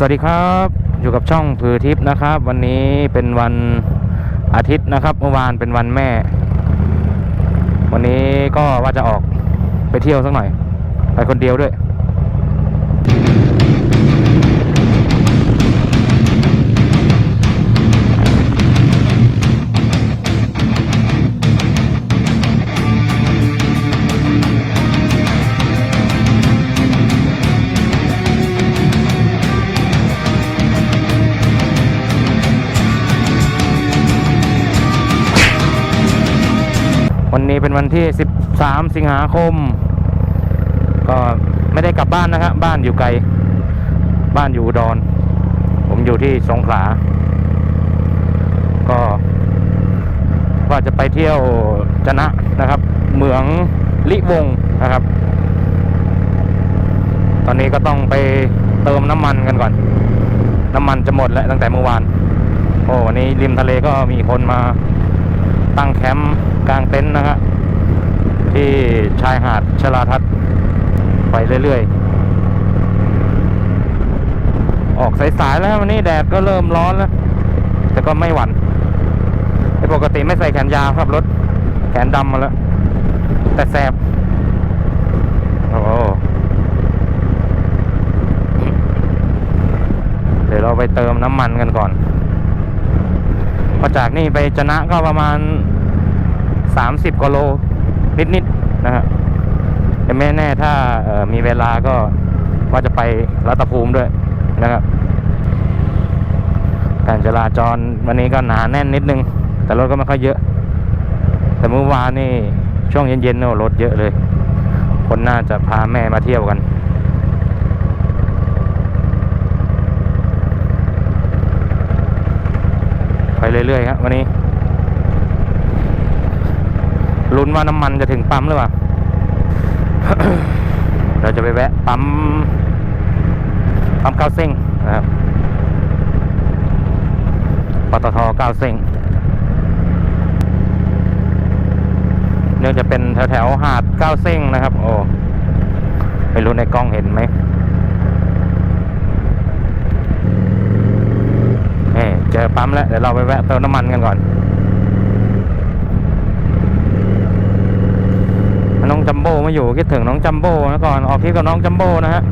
สวัสดีครับอยู่กับช่องผือทิพย์นะครับ วันนี้เป็นวันอาทิตย์นะครับ เมื่อวานเป็นวันแม่ วันนี้ก็ว่าจะออกไปเที่ยวสักหน่อย ไปคนเดียวด้วย วันนี้เป็นวันที่ 13 สิงหาคม ก็ไม่ได้กลับบ้านนะครับบ้านอยู่ไกล บ้านอยู่อุดอน ผมอยู่ที่สงขลา ก็ว่าจะไปเที่ยวจนะนะครับ เหมืองลิวงนะครับ ตอนนี้ก็ต้องไปเติมน้ำมันกันก่อน น้ำมันจะหมดแล้วตั้งแต่เมื่อวาน โอ้วันนี้ริมทะเลก็มีคนมา ตั้งแคมป์กลางเต็นท์นะฮะที่ชายหาดชลาทัศน์ไปเรื่อยๆ ออกสายๆแล้ววันนี้แดดก็เริ่มร้อนแล้ว แต่ก็ไม่หวั่นปกติไม่ใส่แขนยาวครับรถแขนดำมาแล้ว แต่แสบโอ้เดี๋ยวเราไปเติมน้ำมันกันก่อน พอจากนี่ไปจะนะก็ประมาณ 30กว่าโลนิดๆนะฮะแต่ไม่แน่ถ้ามีเวลาก็ว่าจะไปรัตภูมิด้วยนะครับการจราจรวันนี้ก็หนาแน่นนิดนึง แต่รถก็ไม่ค่อยเยอะ แต่เมื่อวานนี่ช่วงเย็นๆเนี่ยรถเยอะเลย คนน่าจะพาแม่มาเที่ยวกัน ไปเรื่อยๆครับวันนี้ลุ้นว่าน้ำมันจะถึงปั๊มหรือเปล่า เราจะไปแวะปั๊ม ปั๊มเก้าเส้งนะครับปตทเก้าเส้งเนื่องจะเป็นแถวๆหาดเก้าเส้งนะครับ โอ้ไม่รู้ในกล้องเห็นไหม เจอปั๊มแล้ว เดี๋ยวเราไปแวะเติมน้ำมันกันก่อน น้องจัมโบ้มาอยู่คิดถึงน้องจัมโบ้นะก่อน ออกทริปกับน้องจัมโบ้นะฮะ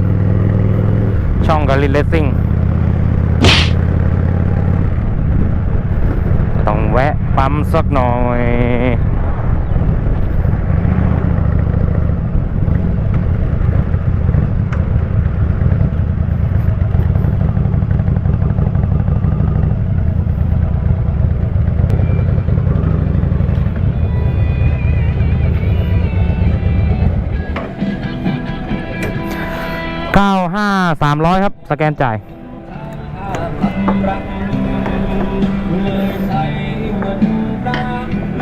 ช่องกาลินเลสซิ่งต้องแวะปั๊มสักหน่อย ห้าสามร้อยครับ สแกนจ่ายเลยใส่เหมือนตา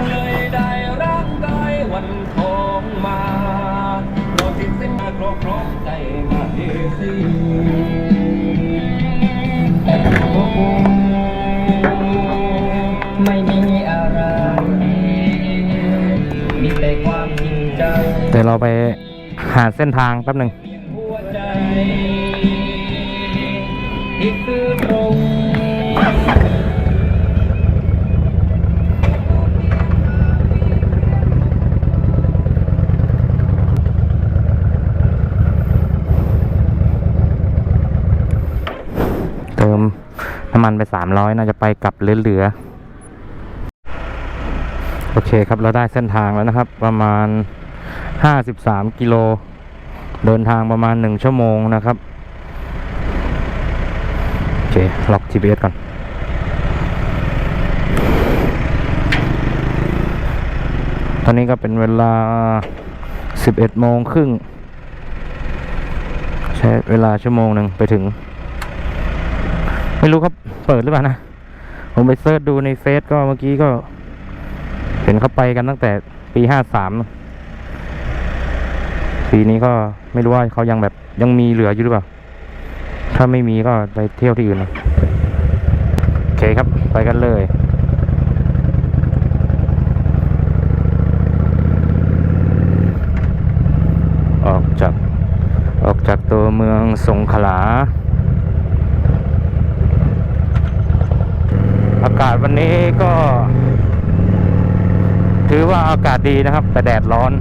เลยได้รักได้วันทองมาโปรดติดเส้นมาครบครบใจมาเดียวสิโอ้โหไม่มีอะไร มีแต่ความจริงใจ เดี๋ยวเราไปหาเส้นทางแป๊บหนึ่งหัวใจ ที่คือตรงเติมน้ำมันไปสามร้อยน่าจะไปกลับเหลือๆโอเคครับ เราได้เส้นทางแล้วนะครับ ประมาณห้าสิบสามกิโล เดินทางประมาณหนึ่งชั่วโมงนะครับโอเคล็อก GPS ก่อนตอนนี้ก็เป็นเวลาสิบเอ็ดโมงครึ่งใช้เวลาชั่วโมงหนึ่งไปถึง ไม่รู้เขาเปิดหรือเปล่านะ ผมไปเสิร์ชดูในเฟซก็เมื่อกี้ก็ เห็นเขาไปกันตั้งแต่ปีห้าสาม ปีนี้ก็ไม่รู้ว่าเขายังแบบยังมีเหลืออยู่หรือเปล่า ถ้าไม่มีก็ไปเที่ยวที่อื่นนะโอเคครับ ไปกันเลยออกจากออกจากตัวเมืองสงขลา อากาศวันนี้ก็ ถือว่าอากาศดีนะครับ แต่แดดร้อน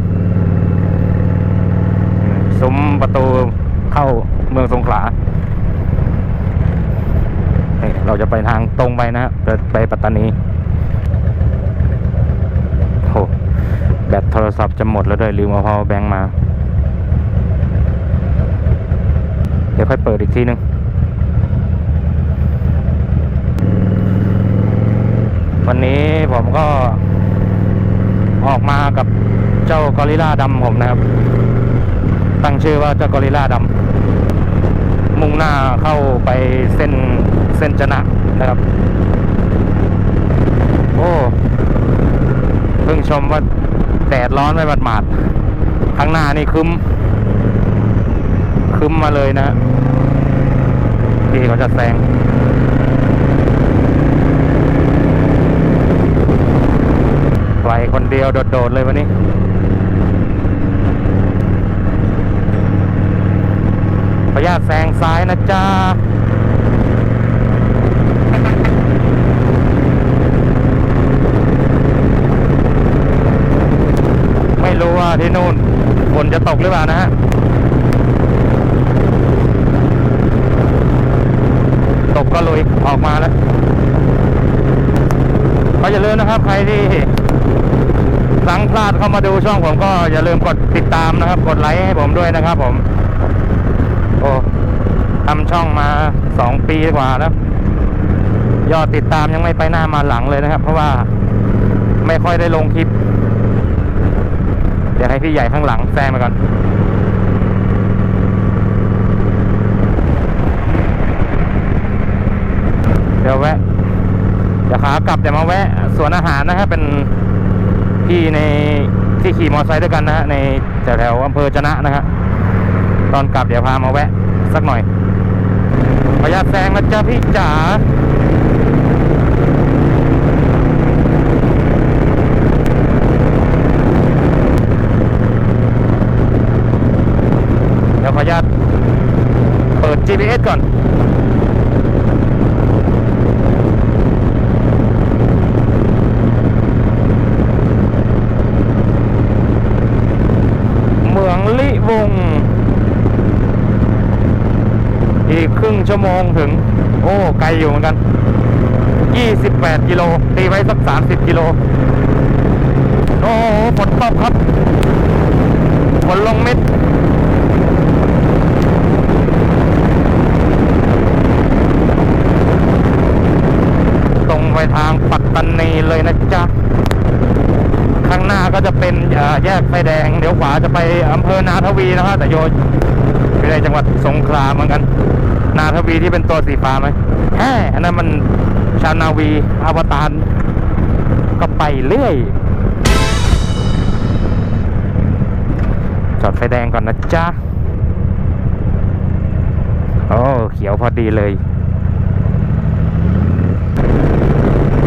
ซุ้มประตูเข้าเมืองสงขลาเฮ้ยเราจะไปทางตรงไปนะไปไปปัตตานีโหแบตโทรศัพท์จะหมดแล้วด้วยลืมเอา power bank มา เดี๋ยวค่อยเปิดอีกทีนึงวันนี้ผมก็ออกมากับเจ้ากอริลลาดำผมนะครับ ตั้งชื่อว่าเจ้ากอริลลาดำมุ่งหน้าเข้าไปเส้นเส้นจนะนะครับ โอ้เพิ่งชมว่าแดดร้อนไม่บาดหมาดๆข้างหน้านี่คึมคึมมาเลยนะฮะพี่เขาจะแซงไปคนเดียวโดดๆเลยวันนี้ ขออนุ ญาตแซงซ้ายนะจ๊ะไม่รู้ว่าที่นู่นฝนจะตกหรือเปล่านะฮะตกก็ลุยออกมาแล้วก็อย่าลืมนะครับ ใครที่สังพลาดเข้ามาดูช่องผมก็อย่าลืมกดติดตามนะครับ กดไลค์ให้ผมด้วยนะครับผม โอ้ทำช่องมาสองปีกว่าแล้ว ยอดติดตามยังไม่ไปหน้ามาหลังเลยนะครับ เพราะว่าไม่ค่อยได้ลงคลิป เดี๋ยวให้พี่ใหญ่ข้างหลังแซงไปก่อนเดี๋ยวแวะเดี๋ยวขากลับเดี๋ยวมาแวะสวนอาหารนะครับเป็นที่ในที่ขี่มอเตอร์ไซค์ด้วยกันนะฮะในแถวๆอำเภอจะนะนะฮะ ตอนกลับเดี๋ยวพามาแวะ สักหน่อยขออนุญาแซงนะจ๊ะพี่จ๋าเดี๋ยวขออนุญาตเปิด GPS ก่อน เมืองลิวง อีกครึ่ง ชั่วโมงถึง โอ้ไกลอยู่เหมือนกัน 28 กิโล ตีไว้สัก 30 กิโล โอ้หฝนตกครับฝนลงเม็ดตรงไปทางปัตตานีเลยนะจ๊ะ ข้างหน้าก็จะเป็นเอ่อแยกไฟแดง เดี๋ยวขวาจะไปอำเภอนาทวีนะครับแต่โยอยู่ในจังหวัดสงขลาเหมือนกัน นาทวีที่เป็นตัวสีฟ้าไหมแฮ่อันนั้นมันชาวนาวีอวตารก็ไปเรื่อย จอดไฟแดงก่อนนะจ๊ะ โอ้ เขียวพอดีเลย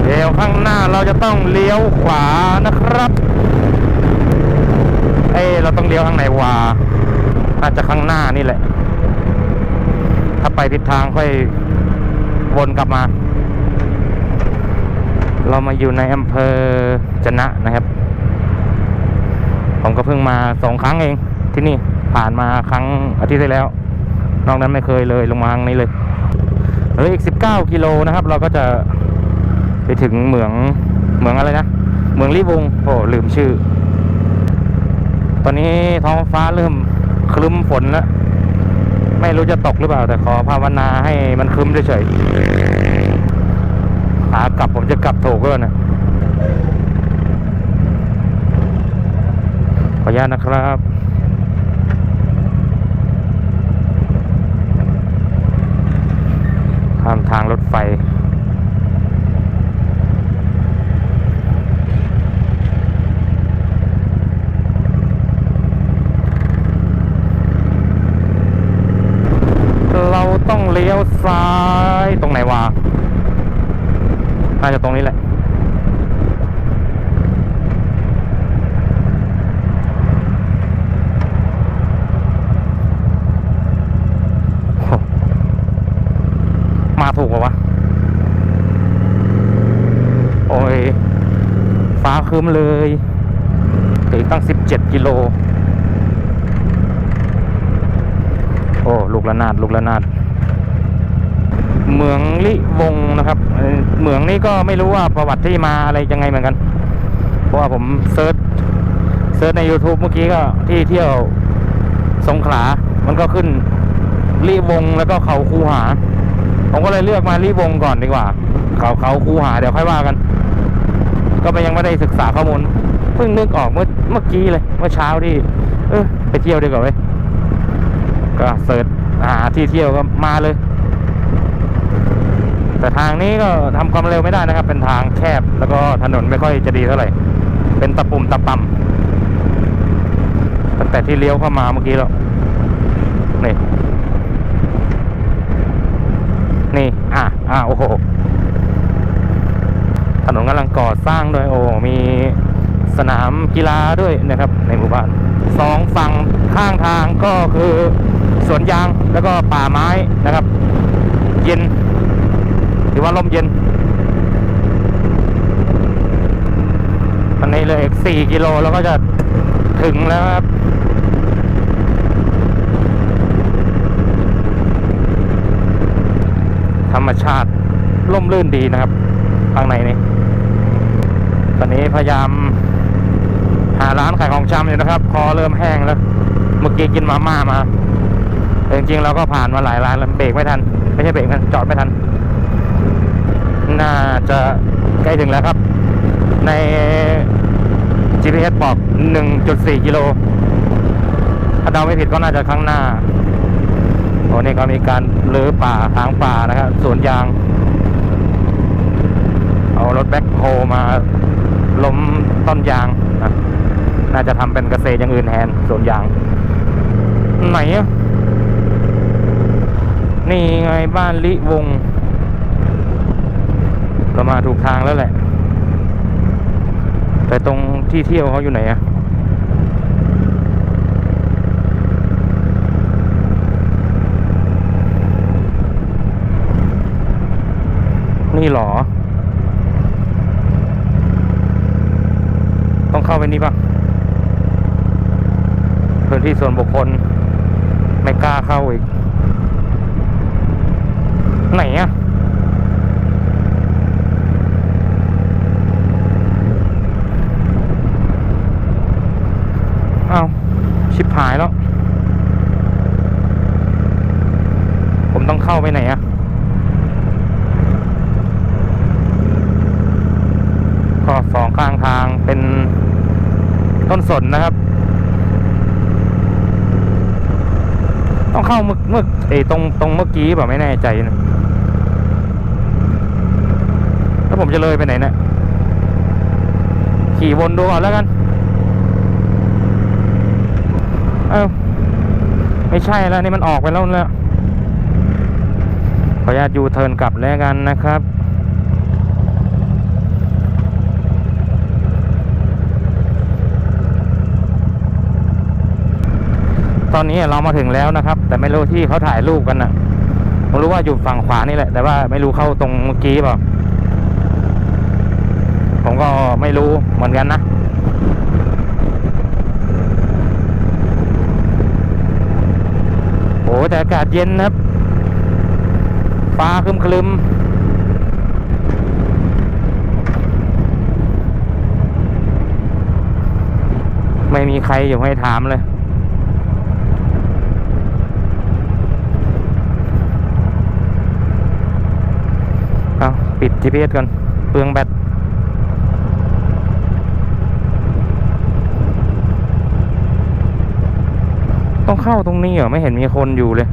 เดี๋ยวข้างหน้าเราจะต้องเลี้ยวขวานะครับ เอ้ยเราต้องเลี้ยวทางไหนวะน่าจะข้างหน้านี่แหละ ถ้าไปทิศทางค่อยวนกลับมา เรามาอยู่ในอำเภอจนะนะครับ ผมก็เพิ่งมาสองครั้งเองที่นี่ผ่านมาครั้งอาทิตย์ที่แล้ว นอกนั้นไม่เคยเลยลงมาทางนี้เลยเหลืออีก19กิโลนะครับ เราก็จะไปถึงเหมืองเหมืองอะไรนะเหมืองลิบงโอ้ลืมชื่อ ตอนนี้ท้องฟ้าเริ่มคลึ้มฝนแล้ว ไม่รู้จะตกหรือเปล่า แต่ขอภาวนาให้มันคึ้มเฉยๆขากลับผมจะกลับถูกก็นะขออนุญาตนะครับข้ามทางรถไฟ เราต้องเลี้ยวซ้ายตรงไหนวะน่าจะตรงนี้แหละมาถูกปะวะ โอ้ย ฟ้าครึ้มเลยเหลืออีกตั้ง 17 กิโล โอ้ ลูกระนาด ลูกระนาด เหมืองลิวงนะครับเหมืองนี้ก็ไม่รู้ว่าประวัติที่มาอะไรยังไงเหมือนกัน เพราะว่าผมเซิร์ชเซิร์ชใน YouTube เมื่อกี้ก็ที่เที่ยวสงขลา มันก็ขึ้นลิวงแล้วก็เขาคูหา ผมก็เลยเลือกมาลิวงก่อนดีกว่า เขาเขาคูหาเดี๋ยวค่อยว่ากัน ก็ไปยังไม่ได้ศึกษาข้อมูล เพิ่งนึกออกเมื่อเมื่อกี้เลย เมื่อเช้าที่ เออไปเที่ยวดีกว่าเว้ยก็เสิร์ชหาที่เที่ยวก็มาเลย แต่ทางนี้ก็ทำความเร็วไม่ได้นะครับ เป็นทางแคบแล้วก็ถนนไม่ค่อยจะดีเท่าไหร่ เป็นตะปุ่มตะป่ำตั้งแต่ที่เลี้ยวเข้ามาเมื่อกี้แล้วนี่นี่อะอะโอ้โหถนนกำลังก่อสร้างด้วยโอ้มีสนามกีฬาด้วยนะครับ ในหมู่บ้านสองฝั่งข้างทางก็คือสวนยางแล้วก็ป่าไม้นะครับ เย็น ถือว่าลมเย็นตอนนี้เหลยอีกสี่กิโลแล้วก็จะถึงแล้วครับธรรมชาติร่มรื่นดีนะครับข้างในนี้ตอนนี้พยายามหาร้านขายของชำอยู่นะครับ คอเริ่มแห้งแล้ว เมื่อกี้กินมาม่ามาจริงๆเราก็ผ่านมาหลายร้านแล้วเบรกไม่ทัน ไม่ใช่เบรกมันจอดไม่ทัน น่าจะใกล้ถึงแล้วครับ ใน GPS บอก 1.4 กิโล ถ้าเดาไม่ผิดก็น่าจะข้างหน้าโอ้นี่ก็มีการรื้อป่าทางป่านะครับสวนยาง เอารถแบ็คโฮมาล้มต้นยางนะน่าจะทำเป็นเกษตรอย่างอื่นแทนสวนยาง ไหนอะนี่ไงบ้านลิวง เรามาถูกทางแล้วแหละ แต่ตรงที่เที่ยวเขาอยู่ไหนอะนี่หรอ ต้องเข้าไปนี่ปะพื้นที่ส่วนบุคคล ไม่กล้าเข้าอีก ไหนอะเอาว ชิบหายแล้ว ผมต้องเข้าไปไหนอะก็สองข้างทางเป็นต้นสนนะครับ ต้องเข้าเมื่อเมื่อเอยตรงตรงเมื่อกี้แบบไม่แน่ใจนะแล้วผมจะเลยไปไหนเนะี่ยขี่วนดูก่อนแล้วกัน เอ้าไม่ใช่แล้วนี่มันออกไปแล้วเนี่ยขออนุญาตยูเทิร์นกลับแล้วกันนะครับ ตอนนี้เรามาถึงแล้วนะครับ แต่ไม่รู้ที่เขาถ่ายรูปกันนะผมรู้ว่าอยู่ฝั่งขวานี่แหละ แต่ว่าไม่รู้เข้าตรงเมื่อกี้เปล่าผมก็ไม่รู้เหมือนกันนะ โอ้ แต่อากาศเย็นนะครับ ฟ้าครึมครึมไม่มีใครอยู่ให้ถามเลยเอาปิด GPS ก่อน เปลืองแบต ต้อง เข้าตรงนี้เหรอ ไม่เห็นมีคนอยู่เลย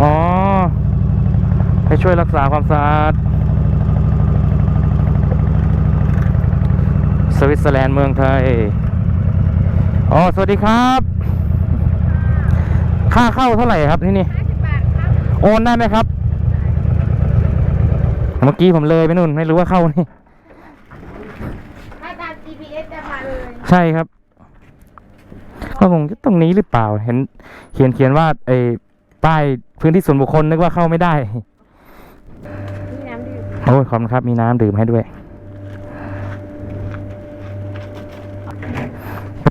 อ๋อ ให้ช่วยรักษาความสะอาด สวิตเซอร์แลนด์เมืองไทย อ๋อ สวัสดีครับ ค่าเข้าเท่าไหร่ครับที่นี่ โอนได้ไหมครับ เมื่อกี้ผมเลยไปนู่น ไม่รู้ว่าเข้านี่ ถ้าตาม GPS จะมาเลย ใช่ครับ ก็คงจะตรงนี้หรือเปล่า เห็น เขียนเขียนว่าไอ้ป้ายพื้นที่ส่วนบุคคลนึกว่าเข้าไม่ได้โอ้ยขอบคุณครับ มีน้ำดื่มให้ด้วย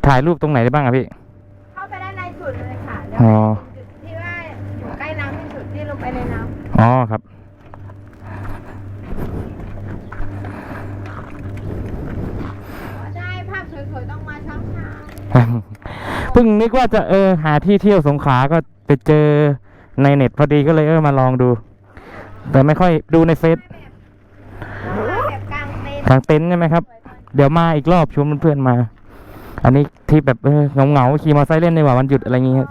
ถ่ายรูปตรงไหนได้บ้างอะพี่ เข้าไปด้านในสุดเลยค่ะแล้วอ๋อจุดที่ว่าอยู่ใกล้น้ำที่สุดที่ลงไปในน้อ๋อครับำได้ภาพสวยๆต้องมาเช้า เพิ่งนึกว่าจะเออหาที่เที่ยวสงขลาก็ไปเจอในเน็ตพอดีก็เลยเออมาลองดู แต่ไม่ค่อยดูในเฟซแบบกลางเต็นท์ทางเต็นท์ใช่ไหมครับ เดี๋ยวมาอีกรอบชวนเพื่อนๆมา อันนี้ที่แบบเออเหงาๆขี่มอเตอร์ไซค์เล่นดีกว่าวันหยุดอะไรอย่างเงี้ย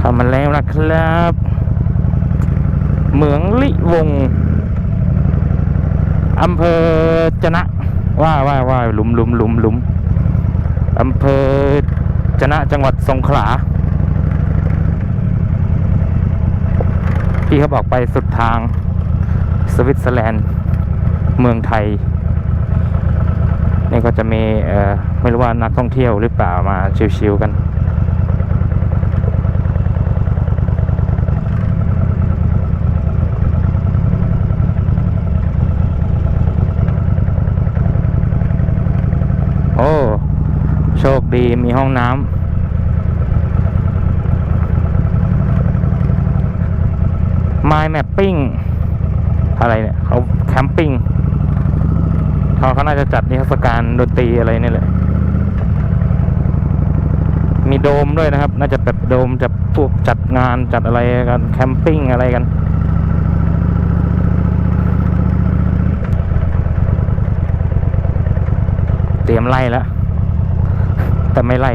ข้ามาแล้วนะครับ เหมืองลิวง อำเภอจนะ ว่าว่าว่าหลุมหลุมหลุมหลุมอำเภอจนะจังหวัดสงขลาที่เขาบอกไปสุดทางสวิตเซอร์แลนด์ เมืองไทยนี่ก็จะมีเอ่อไม่รู้ว่านักท่องเที่ยวหรือเปล่ามาชิวๆกัน โอ้ โชคดีมีห้องน้ำ My Mapping อะไรเนี่ยเขาแคมปิ้งเขาเขาน่าจะจัดนิทรรศการดนตรีอะไรนี่แหละ มีโดมด้วยนะครับ น่าจะแบบโดมจะพวกจัดงานจัดอะไรกันแคมปิ้งอะไรกัน เตรียมไล่แล้ว แต่ไม่ไล่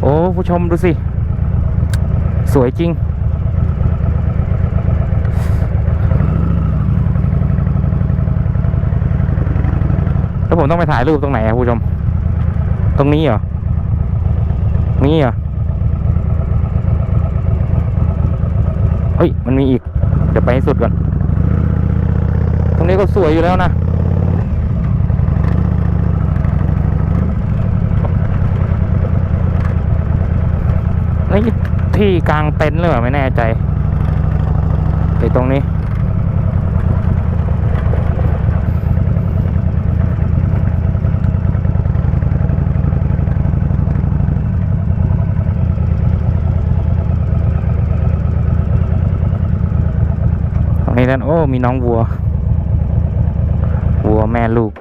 โอ้ ผู้ชมดูสิ สวยจริง แล้วผมต้องไปถ่ายรูปตรงไหนอะผู้ชม ตรงนี้เหรอ นี่เหรอ เฮ้ย มันมีอีก เดี๋ยวไปให้สุดก่อน ตรงนี้ก็สวยอยู่แล้วนะ นี่ ที่กลางเต็นท์หรือเปล่าไม่แน่ใจไปตรงนี้ ตรงนี้นั่นโอ้ มีน้องวัว วัวแม่ลูก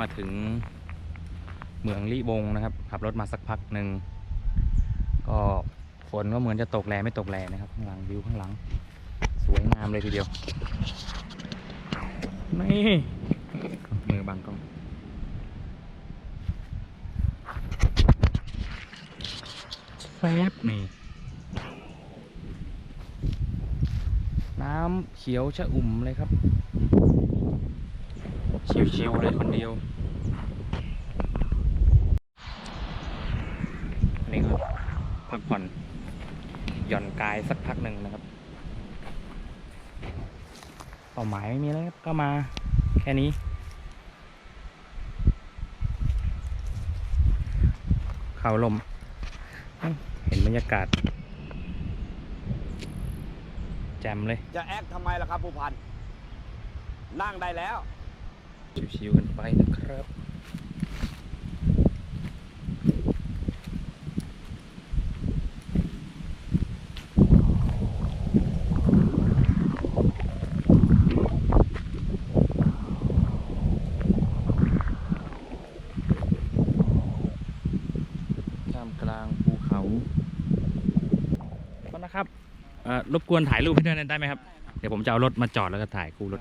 มาถึงเหมืองลิบงนะครับ ขับรถมาสักพักหนึ่งก็ฝนก็เหมือนจะตกแรงไม่ตกแรงนะครับ ข้างหลังวิวข้างหลัง สวยงามเลยทีเดียวนี่มือบังกล้องแฟบนี่น้ำเขียวชะอุ่มเลยครับ ชิวๆเลยคนเดียวนี่ก็พักผ่อนหย่อนกายสักพักหนึ่งนะครับเป้าหมายไม่มีแล้วก็มาแค่นี้ เขาลม เห็นบรรยากาศ แจ่มเลย จะแอคทำไมล่ะครับผู้พัน นั่งได้แล้ว ชิวๆกันไปนะครับท่ามกลางภูเขาก็นะครับรบกวนถ่ายรูปให้ด้วยได้ไหมครับ เดี๋ยวผมจะเอารถมาจอดแล้วก็ถ่ายคู่รถ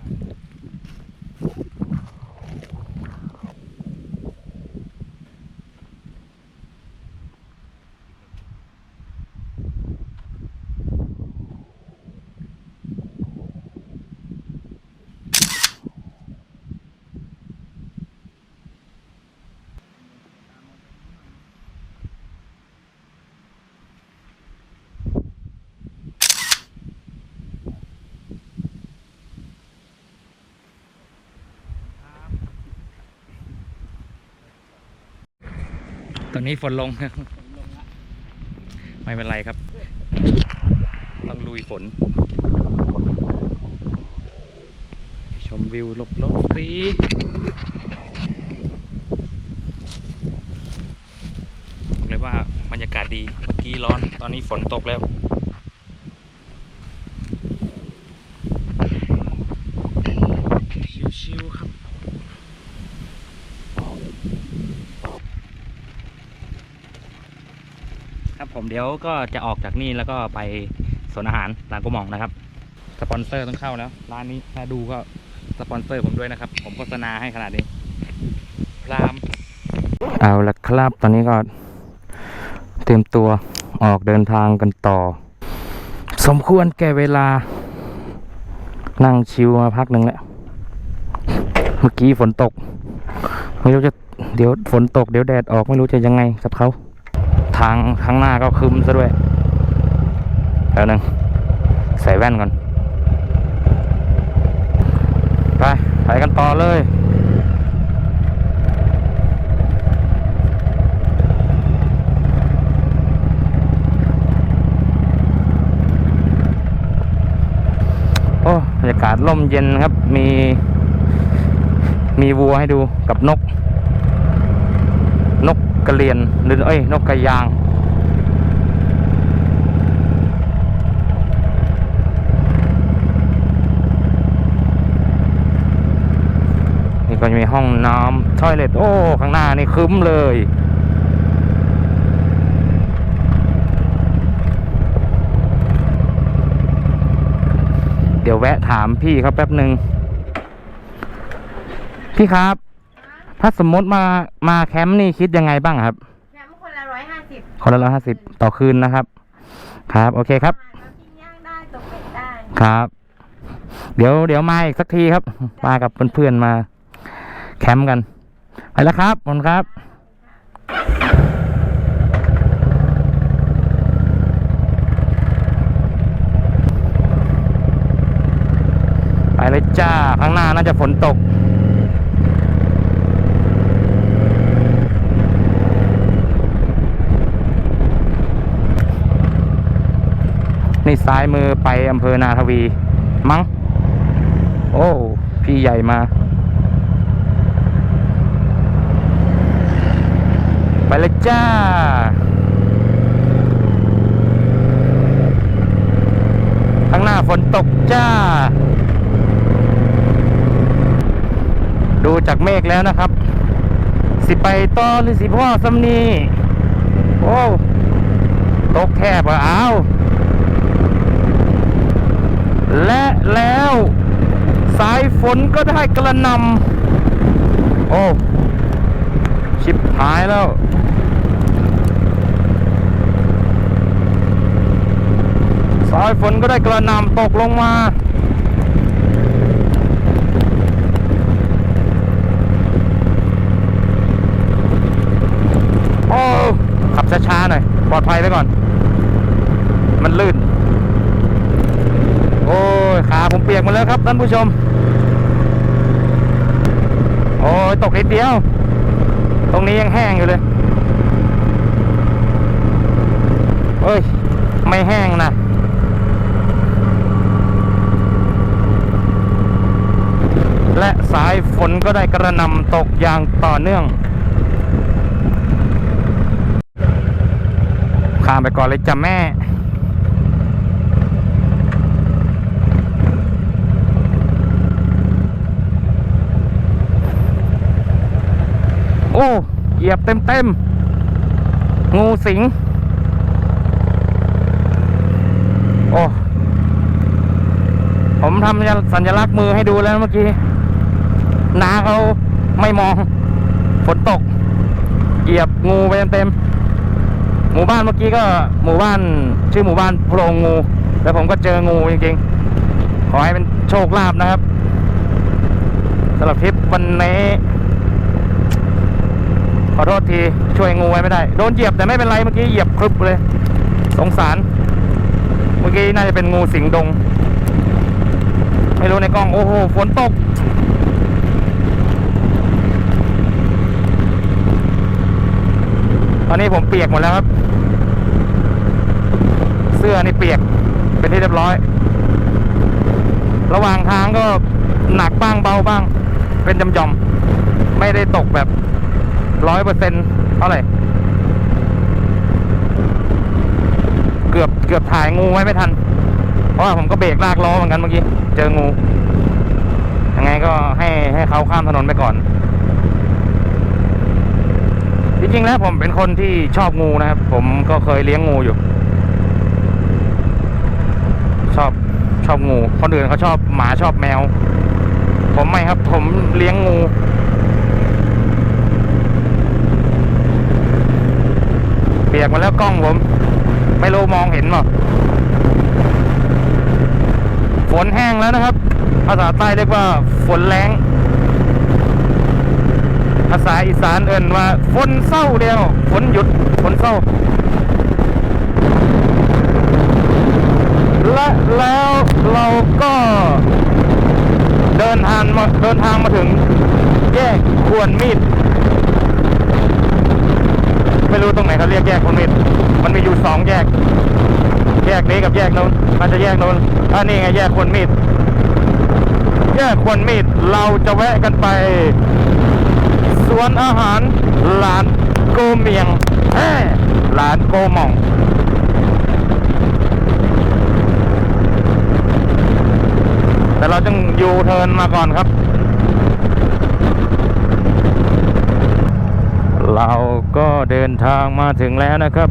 ตอนนี้ฝนลง ไม่เป็นไรครับ ต้องลุยฝน ชมวิวลบลบสีบอกเลยว่าบรรยากาศดี เมื่อกี้ร้อน ตอนนี้ฝนตกแล้วๆครับ ครับผม เดี๋ยวก็จะออกจากนี่แล้วก็ไปสวนอาหารร้านกุหมองนะครับ สปอนเซอร์ต้องเข้าแล้ว ร้านนี้ถ้าดูก็สปอนเซอร์ผมด้วยนะครับ ผมโฆษณาให้ขนาดนี้พรามเอาละครับ ตอนนี้ก็เตรียมตัวออกเดินทางกันต่อ สมควรแก่เวลา นั่งชิวมาพักหนึ่งแล้ว เมื่อกี้ฝนตก ไม่รู้จะเดี๋ยวฝนตกเดี๋ยวแดดออกไม่รู้จะยังไงกับเขา ทางข้างหน้าก็คึมซะด้วยแล้วนึงใส่แว่นก่อน ไปไปกันต่อเลยโอ้บรรยากาศร่มเย็นครับมี มีวัวให้ดูกับนก กระเรียนหรือเอ้ยนกกระยาง นี่ก็จะมีห้องน้ำทอยเล็ตโอ้ ข้างหน้านี่คึ้มเลยเดี๋ยวแวะถามพี่เขาแป๊บหนึ่งพี่ครับ ถ้าสมมติมามาแคมป์นี่คิดยังไงบ้างครับแถมคนละร้อยห้าสิบคนละร้อยห้าสิบต่อคืนนะครับ ครับ โอเคครับน้ำปิ้งย่างได้ตกเป็ดได้ ครับ เดี๋ยวเดี๋ยวมาอีกสักทีครับมากับเพื่อนๆมา แคมป์กัน ไปแล้วครับขอบคุณครับไปเลยจ้า ข้างหน้าน่าจะฝนตก ซ้ายมือไปอำเภอนาทวี มั้ง โอ้ พี่ใหญ่มา ไปเลยจ้า ข้างหน้าฝนตกจ้า ดูจากเมฆแล้วนะครับ สิไปต่อหรือสิพ่อสำนีโอ้ ตกแคบอะอ้าว และแล้วสายฝนก็ได้กระนำโอ้ ชิบหายแล้ว สายฝนก็ได้กระนำตกลงมาโอ้ขับช้าๆหน่อย ปลอดภัยไว้ก่อน มันลื่น ยขาผมเปียกมดแล้วครับท่านผู้ชม โอ้ยตกนิดเดียว ตรงนี้ยังแห้งอยู่เลยเอ้ย ไม่แห้งนะและสายฝนก็ได้กระนำตกอย่างต่อเนื่อง ข้ามไปก่อนเลยจ้ะแม่ โอ้เหยียบเต็มเต็มงูสิง โอ้ ผมทำสัญลักษณ์มือให้ดูแล้วเมื่อกี้นาเขาไม่มอง ฝนตก เหยียบงูไปเต็มๆหมู่บ้านเมื่อกี้ก็หมู่บ้านชื่อหมู่บ้านโพรงงู แล้วผมก็เจองูจริงๆ ขอให้เป็นโชคลาภนะครับสำหรับทริปวันนี้ ขอโทษทีช่วยงูไว้ไม่ได้ โดนเหยียบแต่ไม่เป็นไรเมื่อกี้เหยียบครึบเลย สงสาร เมื่อกี้น่าจะเป็นงูสิงดง ไม่รู้ในกล้องโอ้โหฝนตกไปอนนี้ผมเปียกหมดแล้วครับ เสื้อนี่เปียกเป็นที่เรียบร้อย ระหว่างทางก็หนักบ้างเบาบ้าง เป็นจำยอมไม่ได้ตกแบบ ร้อยเปอร์เซ็นเท่าไหร่ เกือบเกือบถ่ายงูไว้ไม่ทัน เพราะว่าผมก็เบรกลากล้อเหมือนกันเมื่อกี้ เจองู ยังไงก็ให้ให้เขาข้ามถนนไปก่อน จริงๆแล้วผมเป็นคนที่ชอบงูนะครับ ผมก็เคยเลี้ยงงูอยู่ ชอบชอบงู คนอื่นเขาชอบหมาชอบแมว ผมไม่ครับ ผมเลี้ยงงู ปียกหมาแล้วกล้องผม ไม่รู้มองเห็นเปล่าฝนแห้งแล้วนะครับ ภาษาใต้เรียกว่าฝนแรงภาษาอีสานเอิ่นว่าฝนเศร้าเดียวฝนหยุดฝนเศร้าและแล้วเราก็เดินทางมาเดินทางมาถึงแยกควรมีด รู้ตรงไหนเขาเรียกแยกควรมีดมันมีอยู่สองแยก แยกนี้กับแยกนู้นมันจะแยกนู้นอันนี้ไงแยกควรมีดแยกควรมีดเราจะแวะกันไป สวนอาหารหลานโกเมียงแฮ่หลานโกมองแต่เราต้องยูเทิร์นมาก่อนครับ เราก็เดินทางมาถึงแล้วนะครับ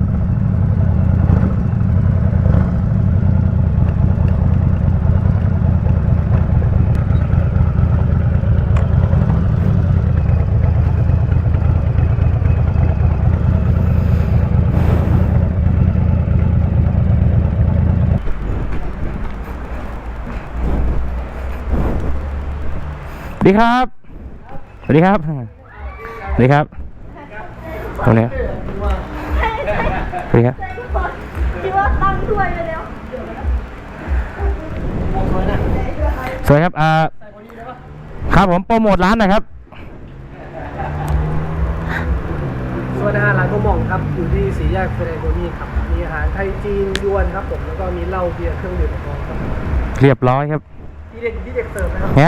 สวัสดีครับ สวัสดีครับ สวัสดีครับ ตรงนี้สวัสดีครับคิดว่าตั้งถ้วยไปแล้วสวัสดีครับอ่าครับผมโปรโมทร้านหน่อยครับสวัสดีอาหารร้านข้าวหม่องครับ อยู่ที่สี่แยกเฟรนโกนี่ครับ มีอาหารไทยจีนยวนครับผม แล้วก็มีเหล้าเบียร์เครื่องดื่มแอลกอฮอล์ครับเรียบร้อยครับที่เด็กที่เด็กเสิร์ฟนะครับแหม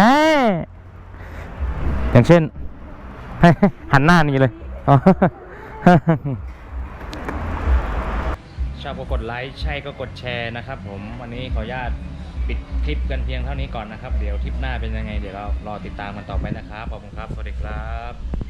อย่างเช่น หันหน้านี้เลย ชอบก็กดไลค์ใช่ก็กดแชร์นะครับผมวันนี้ขออนุญาตปิดคลิปกันเพียงเท่านี้ก่อนนะครับ เดี๋ยวคลิปหน้าเป็นยังไง เดี๋ยวเรารอติดตามกันต่อไปนะครับ ขอบคุณครับ สวัสดีครับ